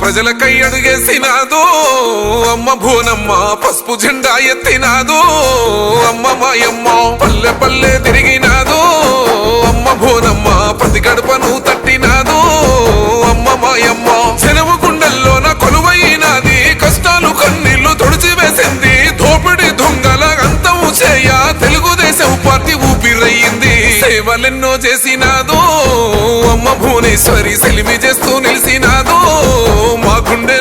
ప్రజల కై అడుగేసినాదో అమ్మ భూనమ్మ పసుపు జెండా ఎత్తినాదో అమ్మ మాయమ్మ పల్లె పల్లె తిరిగిన ప్రతి తట్టినాదో. అమ్మ మాయమ్మ చెరువు గుండెల్లోన కొలువైనది. కష్టాలు కన్నీళ్ళు తుడిచివేసింది. దోపిడి దొంగల అంతము చేయ తెలుగుదేశం పార్టీ ఊపిరయ్యింది. సేవలెన్నో చేసినాదో. అమ్మ భువనేశ్వరి సెలిమి చేస్తూ నిలిచినాదో. మా గుండె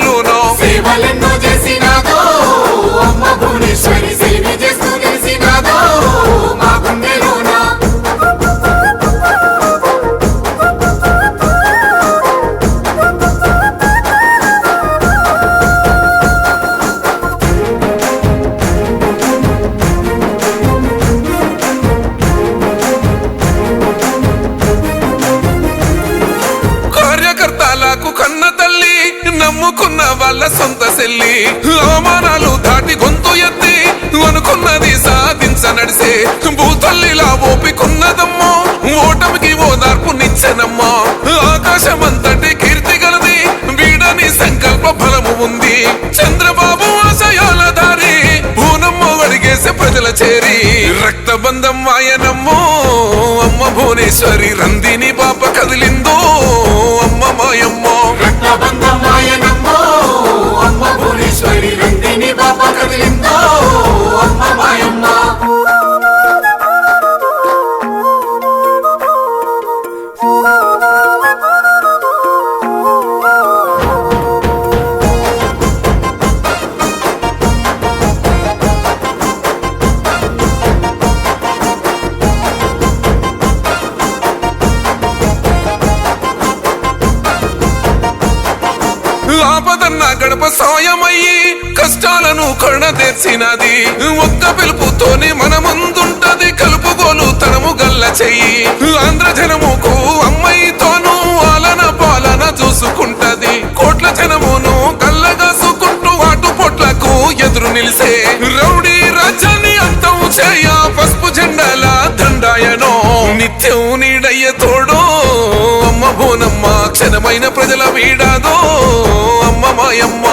అనుకున్న వాళ్ళ సొంత సెల్లి. అవమానాలు దాటి గొంతు ఎత్తి అనుకున్నది సాధించ నడిసే భూతల్లిలా ఓపికున్నదమ్మో ఓటమికి ఓదార్పు నిచ్చెనమ్మా ఆకాశమంతటి కీర్తి గలది వీడని సంకల్ప బలము ఉంది. చంద్రబాబు ఆశయాల దారి భూనమ్మో అడిగేసే ప్రజల చేరి. రక్తబంధం ఆయనమ్మో అమ్మ భువనేశ్వరి రందిని పాప కదిలింది. గడప సాయమయ్యి కష్టాలను కరుణ తెచ్చినది ఒక్క పిలుపుతోనే మన ముందుంటది కలుపుగోలు తనము గల్ల చెయ్యి. ఆంధ్ర జనముకు అమ్మాయితోనూ ఆలన పాలన చూసుకుంటది. కోట్ల జనమును కళ్ళగాసుకుంటూ వాటు పొట్లకు ఎదురు నిలిసే రౌడీ రాజ్యాన్ని అంతం చేయ పసుపు జెండాల దండాయనో నిత్యం నీడయ్య తోడో. అమ్మ బోనమ్మ క్షణమైన ప్రజల వీడాదో. అమ్మ మాయమ్మ నిత్యం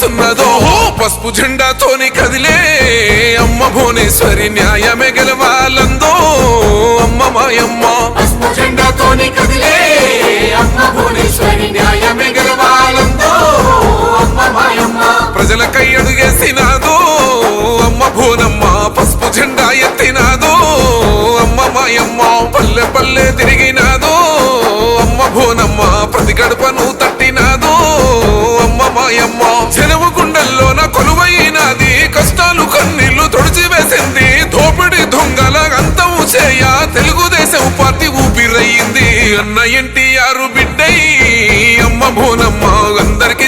చేస్తున్నదో పసుపు జెండాతోని కదిలే అమ్మ భువనేశ్వరి న్యాయమే గెలవాలందో. అమ్మ మాయమ్మ. అమ్మ నమ్మ అందరికీ